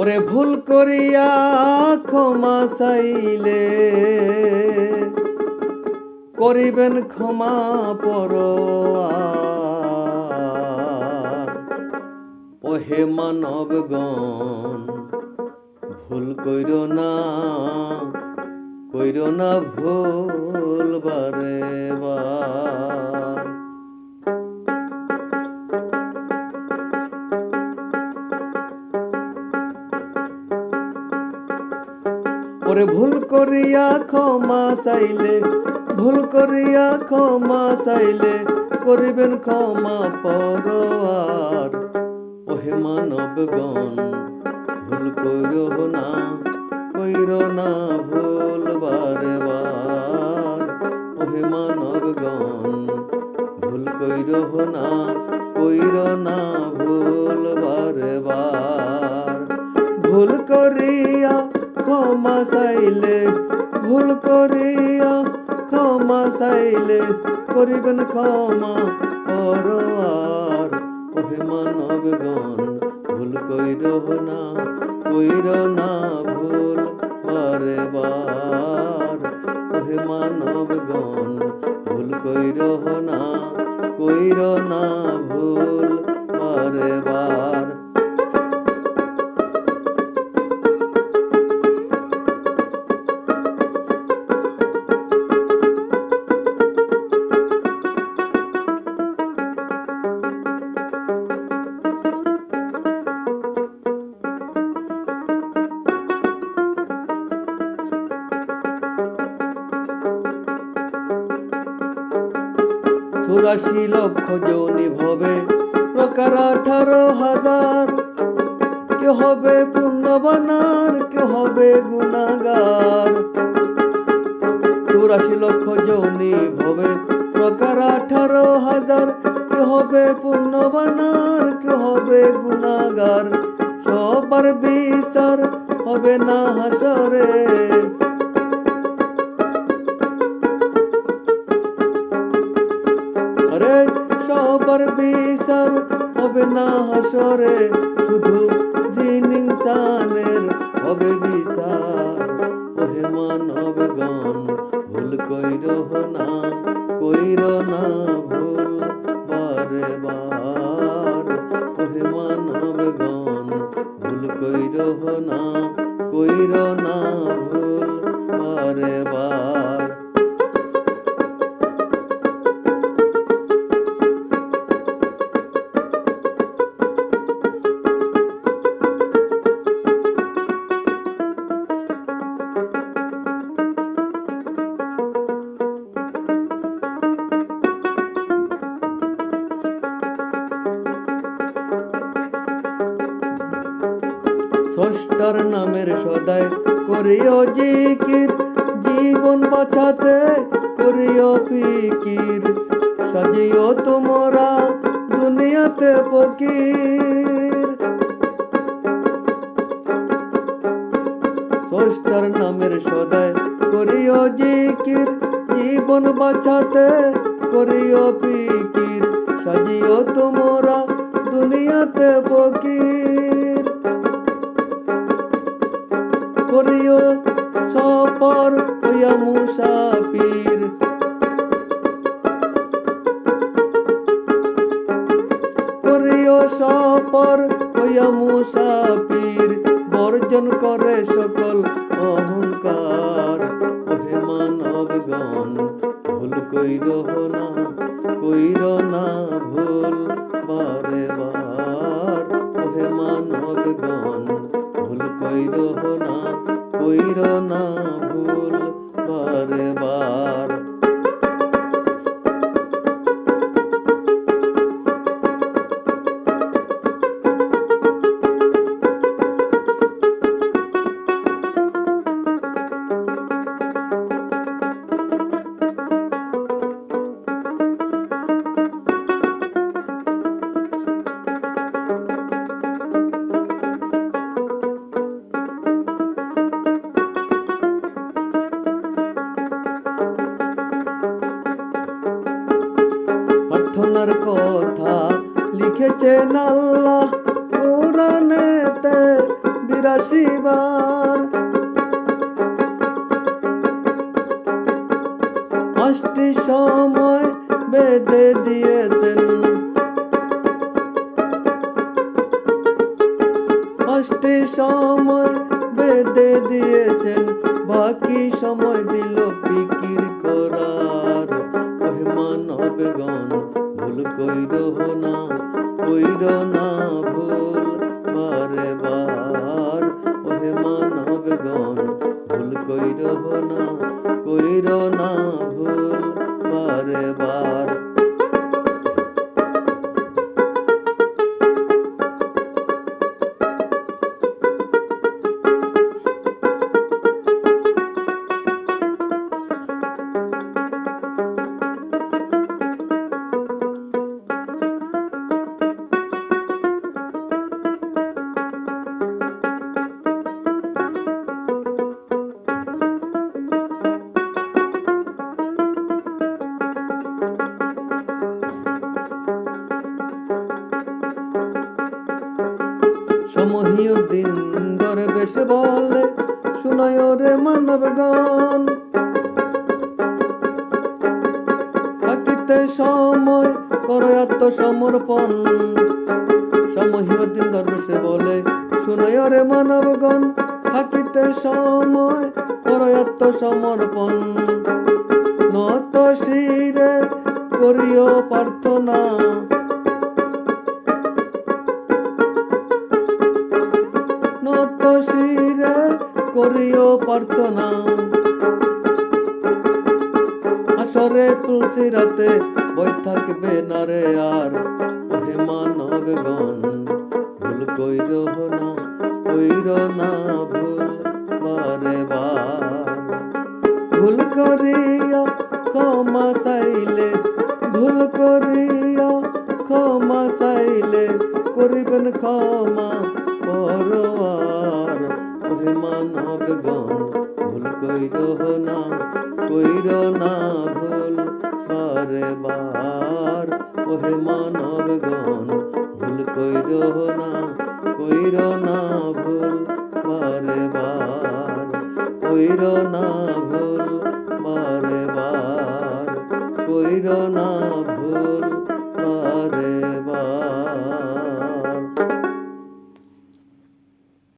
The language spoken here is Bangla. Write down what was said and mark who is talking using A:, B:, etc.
A: ওরে ভুল করিয়া ক্ষমা চাইলে করিবেন ক্ষমা পর ওহে মানবগণ, ভুল কইর না কইর না ভুল বারে বার ভুল করিয়া ক্ষমা চাইলে, ভুল করিয়া ক্ষমা চাইলে করিবেন ক্ষমা পরোয়ার ওহে মানবগণ, ভুল কইর না কইর না ভুল বারে বার। ওহে মানবগণ, ভুল কইর না কইর না ভুল বারে বার। ভুল করিয়া ক্ষমা চাইলে, ভুল করিয়া ক্ষমা চাইলে করিবেন ক্ষমা পরোয়ার ওহে মানবগণ ভুল কইর না কইর না ভুল বারে বার। ওহে মানবগণ ভুল কইর না কইর না চুরাশি লক্ষ জনি ভবে। প্রকার আঠারো হাজার। কে হবে পুণ্যবানার কে হবে গুণাগার। চুরাশি লক্ষ জনি ভবে। প্রকার আঠারো হাজার। কে হবে পুণ্যবানার কে হবে গুণাগার। সবার বিচার হবে না হাসরে। না হাসরে, শুধু জিন ইনসানের হবে বিচার। ওহে মানবগণ ভুল কইর না কইর না ভুল, বারে বার। ওহে মানবগণ ভুল কইর না কইর না ভুল, বারে বার। ষষ্ঠার নামের সদায় করিও জিকির, জীবন বাঁচাতে করিও ফিকির। সাজিও তোমরা দুনিয়াতে ফকির। ষষ্ঠার নামের সদায় করিও জিকির, জীবন বাঁচাতে করিও ফিকির। সাজিও তোমরা দুনিয়াতে ফকির। করিও সফর হইয়া মুসাফির। করিও সফর হইয়া মুসাফির, বর্জন করে সকল অহংকার। ওহে মানবগণ, ভুল কইর না কইর না ভুল, বারে বার। ওহে মানবগণ, ভুল কইর না। কইর না ভুল বারে বার কথা লিখেছেন আল্লাহ কোরআনেতে তিরাশি বার পাঁচটি সময় বেঁধে দিয়েছেন। পাঁচটি সময় বেঁধে দিয়েছেন। বাকি সময় দিল ফিকির করার। ওহে মানবগণ ভুল কইর না। কইর না ভুল বারে বার। ওহে মানবগণ বলে শুনায় রে মানব গান। সময় করে আত্মসমর্পণ। সমহীয় দিন ধরে সে বলে শুনায় রে মানবগণ থাকিতে সময় করে আত্মসমর্পণ। নত শিরে করিও প্রার্থনা। শিরে করিও প্রার্থনা। আসরে তুলসী রাতে বই থাকবে না রে আর, ওহে মানবগণ, ভুল কইর না কইর না। ওহে মানবগণ ভুল কইর না কইর না ভুল বারে বার। ওহে মানবগণ ভুল কইর না কইর না ভুল বারে বার। কইর না ভুল বারে বার কইর না ভুল বারে বার।